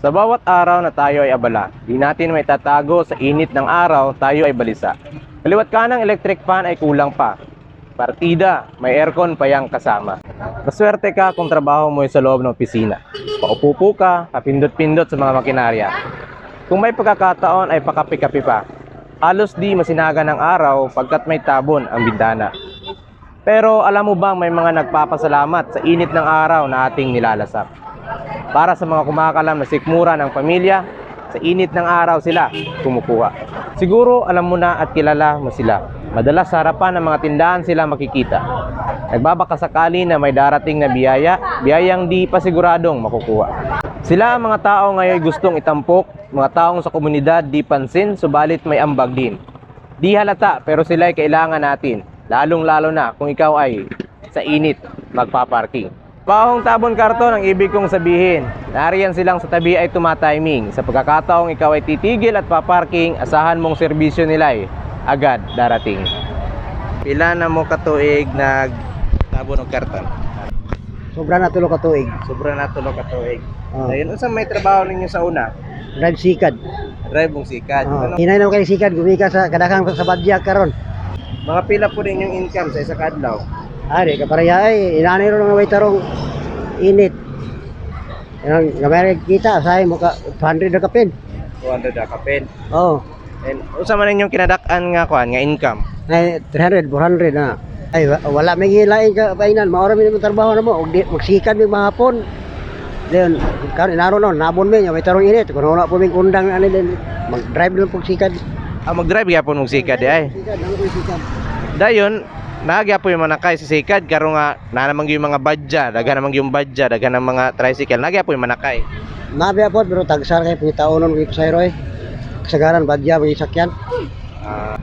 Sa bawat araw na tayo ay abala, di natin may tatago sa init ng araw, tayo ay balisa. Kaliwat ka ng electric fan ay kulang pa. Partida, may aircon pa yang kasama. Maswerte ka kung trabaho mo ay sa loob ng opisina. Paupo ka, kapindot-pindot sa mga makinarya. Kung may pagkakataon ay pakapi-kapi pa. Halos di masinaga ng araw pagkat may tabon ang bintana. Pero alam mo bang may mga nagpapasalamat sa init ng araw na ating nilalasap? Para sa mga kumakalam na sikmura ng pamilya, sa init ng araw sila kumukuha. Siguro alam mo na at kilala mo sila. Madalas sa harapan ng mga tindahan sila makikita. Nagbabakasakali na may darating na biyaya, biyayang di pa siguradong makukuha. Sila ang mga tao ngayon gustong itampok, mga taong sa komunidad di pansin, subalit may ambag din. Di halata pero sila ay kailangan natin, lalong-lalo na kung ikaw ay sa init magpaparking. Pahong tabon karton ang ibig kong sabihin. Nariyan silang sa tabi ay tumatiming. Sa pagkakataong ikaw ay titigil at paparking, asahan mong serbisyo nila ay agad darating. Pila na mo katuig nag tabon og karton? Sobra na tulo ka tuig. Sobra na tulo katuig. Oh. Ayun, unsa may trabaho ninyo sa una? Drive sikad. Drive mong sikat. Oh. Ano, Hinay na kay sikad gumika sa kadakang sa badya karon. mga pila po din yung income sa isa ka adlaw. Ari ka pareha ay inani ro nga way tarong init. Yang gamay kita say mo ka 200 na kapin. 200 ka pen. Oh. And unsa man ninyong kinadak-an nga kuan nga income? Ay 300 400 na. Ay wa- wala may gilain ka painan maora mi mo trabaho na mo og di magsikad mi mahapon. Then karon inaro no nabon mi nga way tarong init kun wala po mi kundang ani din mag-drive lang pug sikad. Ah, mag-drive gyapon mong sikad ay. Sikad Dayon, nagyapo yung manakay sa sikad karon nga na naman yung mga badja, daga naman yung badja, daga ng mga tricycle, nagyapo yung manakay. Nabi po pero tagsar kay pangitaonon kay Sayroy. Kasagaran badya may sakyan. Ah,